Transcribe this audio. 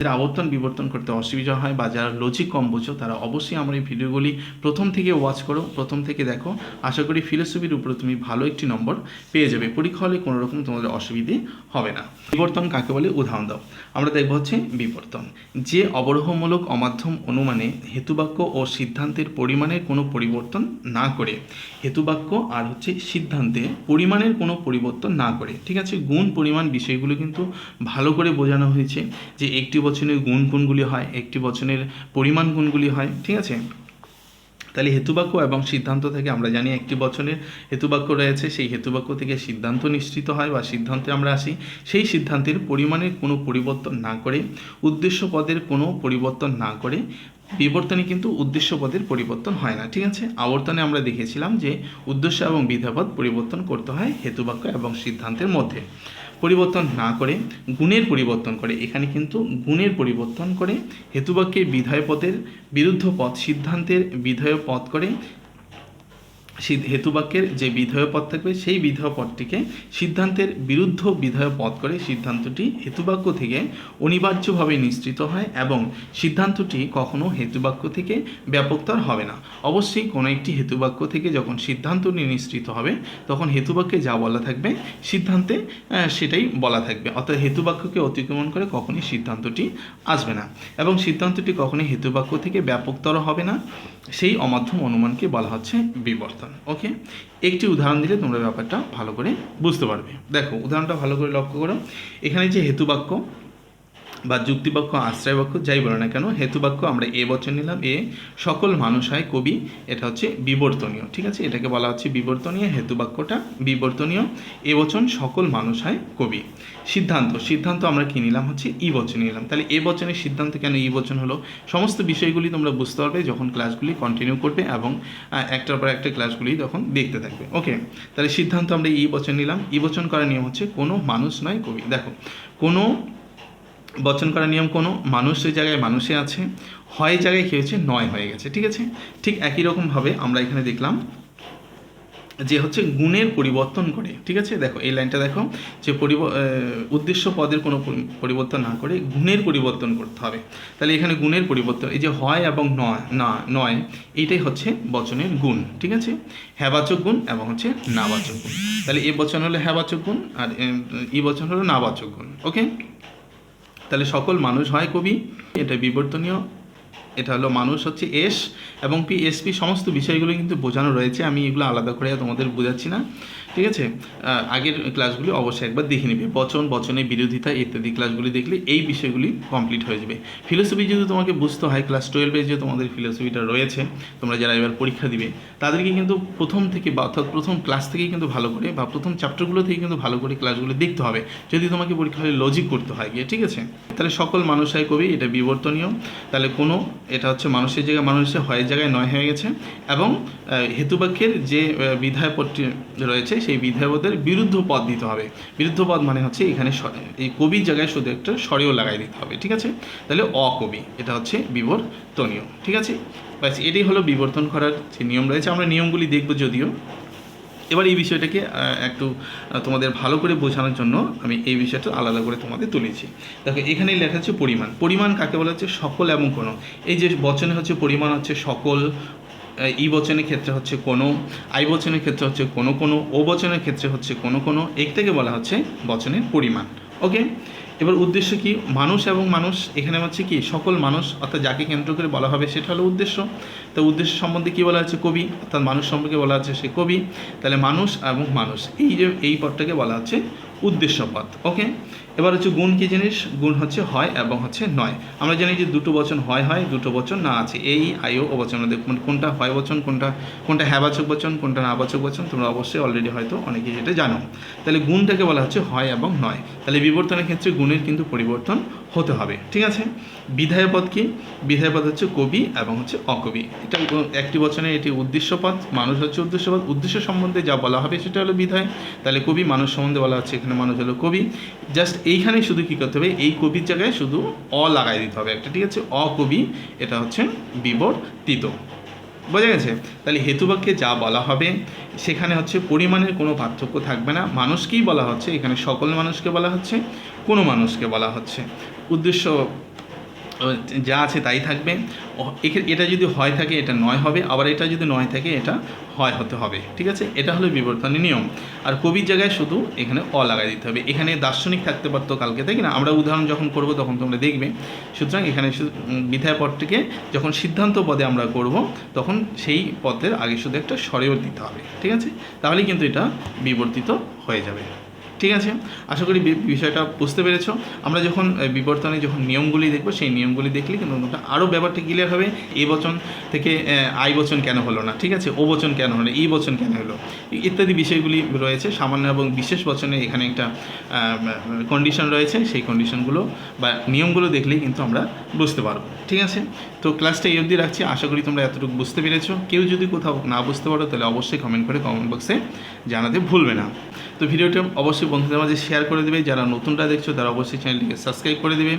যারা আবর্তন বিবর্তন করতে অসুবিধা হয় বা যারা লজিক কম বোঝো, তারা অবশ্যই আমার এই ভিডিওগুলি প্রথম থেকে ওয়াচ করো। প্রথম থেকে দেখো। আশা করি ফিলোসফির উপরে তুমি ভালো একটি নম্বর পেয়ে যাবে। পরীক্ষা হলে কোনো রকম তোমাদের অসুবিধে হবে না। বিবর্তন কাকে বলে? উদাহরণ দাও। আমরা দেখব হচ্ছে বিবর্তন। যে অবরোহমূলক অমাধ্যম অনুমানে হেতুবাক্য ও সিদ্ধান্তের পরিমাণের কোনো পরিবর্তন না করে। হেতুবাক্য আর হচ্ছে সিদ্ধান্তে পরিমাণের কোনো পরিবর্তন না করে। ঠিক আছে? গুণ পরিমাণ বিষয়গুলো কিন্তু ভালো করে বোঝানো হয়েছে যে একটি বচনের গুণ কোনগুলি হয়? একটি বচনের পরিমাণ কোনগুলি হয়? ঠিক আছে? তাহলে হেতুবাক্য এবং সিদ্ধান্ত থেকে আমরা জানি একটি বচনের হেতুবাক্য রয়েছে, সেই হেতুবাক্য থেকে সিদ্ধান্ত নিশ্চিত হয় বা সিদ্ধান্তে আমরা আসি। সেই সিদ্ধান্তের পরিমাণের কোনো পরিবর্তন না করে, উদ্দেশ্য পদের কোনো পরিবর্তন না করে, বিবর্তনে কিন্তু উদ্দেশ্য পদের পরিবর্তন হয় না। ঠিক আছে? আবর্তনে আমরা দেখেছিলাম যে উদ্দেশ্য এবং বিধাপদ পরিবর্তন করতে হয় হেতুবাক্য এবং সিদ্ধান্তের মধ্যে। পরিবর্তন না করে, গুণের পরিবর্তন করে। এখানে কিন্তু গুণের পরিবর্তন করে হেতুবাক্যের বিধায় পথের বিরুদ্ধ পথ সিদ্ধান্তের বিধেয় পথ করে হেতুবাক্যের যে বিধেয় পদ থাকবে, সেই বিধেয় পদটিকে সিদ্ধান্তের বিরুদ্ধ বিধেয় পদ করে সিদ্ধান্তটি হেতুবাক্য থেকে অনিবার্যভাবে নিশ্চিত হয় এবং সিদ্ধান্তটি কখনো হেতুবাক্য থেকে ব্যাপকতর হবে না। অবশ্যই কোনো একটি হেতুবাক্য থেকে যখন সিদ্ধান্তটি নিশ্চিত হবে, তখন হেতুবাক্যে যা বলা থাকবে, সিদ্ধান্তে সেটাই বলা থাকবে। অর্থাৎ হেতুবাক্যকে অতিক্রমণ করে কখনই সিদ্ধান্তটি আসবে না এবং সিদ্ধান্তটি কখনোই হেতুবাক্য থেকে ব্যাপকতর হবে না। সেই অমাধ্যম অনুমানকে বলা হচ্ছে বিবর্তন। ওকে একটি উদাহরণ দিলে তোমরা ব্যাপারটা ভালো করে বুঝতে পারবে। দেখো, উদাহরণটা ভালো করে লক্ষ্য করো। এখানে যে হেতুবাক্য বা যুক্তিবাক্য আশ্রয় বাক্য যাই বলো না কেন, হেতুবাক্য আমরা এ বচন নিলাম, এ সকল মানুষ হয় কবি, এটা হচ্ছে বিবর্তনীয়, ঠিক আছে? এটাকে বলা হচ্ছে বিবর্তনীয়, হেতুবাক্যটা বিবর্তনীয়, এ বচন সকল মানুষ হয় কবি। সিদ্ধান্ত সিদ্ধান্ত আমরা কি নিলাম? হচ্ছে ই বচন নিলাম। তাহলে এ বচনের সিদ্ধান্ত কেন ই বচন হলো? সমস্ত বিষয়গুলি তোমরা বুঝতে পারবে যখন ক্লাসগুলি কন্টিনিউ করবে এবং একটার পর একটা ক্লাসগুলি তখন দেখতে থাকবে। ওকে তাহলে সিদ্ধান্ত আমরা ই বচন নিলাম। ই বচন করার নিয়ম হচ্ছে কোনো মানুষ নয় কবি। দেখো, কোনো বচন করার নিয়ম কোনো। মানুষ মানুষের জায়গায় মানুষে আছে, হয় জায়গায় কী হয়েছে? নয় হয়ে গেছে, ঠিক আছে? ঠিক একই রকমভাবে আমরা এখানে দেখলাম যে হচ্ছে গুণের পরিবর্তন করে, ঠিক আছে? দেখো, এই লাইনটা দেখো, যে পরিব উদ্দেশ্য পদের কোনো পরিবর্তন না করে গুণের পরিবর্তন করতে হবে। তাহলে এখানে গুণের পরিবর্তন, এই যে হয় এবং নয়, না, নয়, এইটাই হচ্ছে বচনের গুণ, ঠিক আছে? হ্যাবাচক গুণ এবং হচ্ছে নাবাচক গুণ। তাহলে এ বচন হলো হ্যাবাচক গুণ আর ই বচন হলো নাবাচক গুণ, ওকে? তাহলে সকল মানুষ হয় কবি? এটা বিবর্তনীয়। এটা হলো মানুষ হচ্ছে এস এবং পি এসপি সমস্ত বিষয়গুলো কিন্তু বোঝানো রয়েছে। আমি এগুলো আলাদা করে তোমাদের বোঝাচ্ছি না। ঠিক আছে? আগের ক্লাসগুলি অবশ্যই একবার দেখে নিবে। বচন বচনের বিরোধিতা ইত্যাদি ক্লাসগুলি দেখলে এই বিষয়গুলি কমপ্লিট হয়ে যাবে। ফিলোসফি যদি তোমাকে বুঝতে হয় ক্লাস টুয়েলভে যে তোমাদের ফিলোসফিটা রয়েছে, তোমরা যারা এবার পরীক্ষা দিবে, তাদেরকে কিন্তু প্রথম থেকে বা অর্থাৎ প্রথম ক্লাস থেকেই কিন্তু ভালো করে বা প্রথম চ্যাপ্টারগুলো থেকে কিন্তু ভালো করে ক্লাসগুলো দেখতে হবে। যদি তোমাকে পরীক্ষা হলে লজিক করতে হয় গিয়ে, ঠিক আছে? তাহলে সকল মানুষ হয় কবি, এটা বিবর্তনীয়। তাহলে কোনো, এটা হচ্ছে মানুষের জায়গায়, মানুষের হয়ের জায়গায় নয় হয়ে গেছে। এবং হেতুবাক্যের যে বিধায় রয়েছে সেই বিধায়কদের বিরুদ্ধ পদ দিতে হবে। বিরুদ্ধ পদ মানে হচ্ছে এখানে এই কবির জায়গায় শুধু একটা স্বরেও লাগাই দিতে হবে, ঠিক আছে? তাহলে অকবি এটা হচ্ছে বিবর্তনীয়, ঠিক আছে? ব্যাস, এটাই হলো বিবর্তন করার যে নিয়ম রয়েছে। আমরা নিয়মগুলি দেখব যদিও। এবার এই বিষয়টাকে একটু তোমাদের ভালো করে বোঝানোর জন্য আমি এই বিষয়টা আলাদা করে তোমাদের তুলেছি। দেখো এখানেই লেখা হচ্ছে পরিমাণ। পরিমাণ কাকে বলা হচ্ছে? সকল এবং কোনো। এই যে বচনে হচ্ছে পরিমাণ হচ্ছে সকল ই বচনের ক্ষেত্রে হচ্ছে কোনো, আই বচনের ক্ষেত্রে হচ্ছে কোনো কোনো, ও বচনের ক্ষেত্রে হচ্ছে কোনো কোনো এক একটাকে বলা হচ্ছে বচনের পরিমাণ। ওকে? এবার উদ্দেশ্য কি? মানুষ এবং মানুষ, এখানে হচ্ছে কি? সকল মানুষ, অর্থাৎ যাকে কেন্দ্র করে বলা হবে সেটা হলো উদ্দেশ্য। তো উদ্দেশ্য সম্বন্ধে কি বলা হচ্ছে? কবি। অর্থাৎ মানুষ সম্পর্কে বলা হচ্ছে সে কবি। তাহলে মানুষ এবং মানুষ, এই যে, এই পদটাকে বলা হচ্ছে উদ্দেশ্য পদ ওকে এবার হচ্ছে গুণ কী জিনিস? গুণ হচ্ছে হয় এবং হচ্ছে নয়। আমরা জানি যে দুটো বচন হয় হয়, দুটো বচন না আছে। এই আয়ো ও বচন। দেখুন কোনটা হয় বচন, কোনটা কোনটা হ্যাবাচক বচন, কোনটা না নাবাচক বচন, তোমরা অবশ্যই অলরেডি হয়তো অনেকেই এটা জানো। তাহলে গুণটাকে বলা হচ্ছে হয় এবং নয়। তাহলে বিবর্তনের ক্ষেত্রে গুণের কিন্তু পরিবর্তন হতে হবে, ঠিক আছে? বিধায় পদ কি? বিধায় পদ হচ্ছে কবি এবং হচ্ছে অকবি। এটা একটি বচনে এটি উদ্দেশ্য পদ, মানুষ হচ্ছে উদ্দেশ্য পদ। উদ্দেশ্য সম্বন্ধে যা বলা হবে সেটা হলো বিধায়, তাহলে কবি মানুষ সম্বন্ধে বলা হচ্ছে এখানে মানুষ হলো কবি। জাস্ট এইখানে শুধু কী করতে হবে? এই কবির জায়গায় শুধু অ লাগাই দিতে হবে। একটা ঠিক আছে? অকবি, এটা হচ্ছে বিবর্তিত। বোঝা গেছে? তাহলে হেতুবাক্যে যা বলা হবে, সেখানে হচ্ছে পরিমাণের কোনো পার্থক্য থাকবে না। মানুষকেই বলা হচ্ছে, এখানে সকল মানুষকে বলা হচ্ছে, কোনো মানুষকে বলা হচ্ছে। উদ্দেশ্য যা আছে তাই থাকবে। এটা যদি হয় থাকে এটা নয় হবে, আবার এটা যদি নয় থাকে এটা হয় হতে হবে, ঠিক আছে? এটা হলো বিবর্তনী নিয়ম। আর কবির জায়গায় শুধু এখানে অ লাগাই দিতে হবে। এখানে দার্শনিক থাকতে পারতো কালকে, তাই না? আমরা উদাহরণ যখন করব তখন তোমরা দেখবে। সুতরাং এখানে বিধায় পদটিকে যখন সিদ্ধান্ত পদে আমরা করব, তখন সেই পদের আগে শুধু একটা স্বরেও দিতে হবে, ঠিক আছে? তাহলেই কিন্তু এটা বিবর্তিত হয়ে যাবে। ঠিক আছে, আশা করি বিষয়টা বুঝতে পেরেছ। আমরা যখন বিবর্তনে যখন নিয়মগুলি দেখব, সেই নিয়মগুলি দেখলে কিন্তু তোমরা আরও ব্যাপারটা ক্লিয়ার হবে, এই বচন থেকে আই বচন কেন হলো না, ঠিক আছে? ও বচন কেন হলো এই বচন কেন হলো ইত্যাদি বিষয়গুলি রয়েছে। সামান্য এবং বিশেষ বচনে এখানে একটা কন্ডিশন রয়েছে, সেই কন্ডিশনগুলো বা নিয়মগুলো দেখলেই কিন্তু আমরা বুঝতে পারব, ঠিক আছে? তো ক্লাসটা এই অবধি রাখছি, আশা করি তোমরা এতটুকু বুঝতে পেরেছ। কেউ যদি কোথাও না বুঝতে পারো, তাহলে অবশ্যই কমেন্ট করে কমেন্ট বক্সে জানাতে ভুলবে না। তো ভিডিওটা অবশ্যই বন্ধুদের মাঝে শেয়ার করে দেবে। যারা নতুনটা দেখছ, তারা অবশ্যই চ্যানেলটিকে সাবস্ক্রাইব করে দেবে।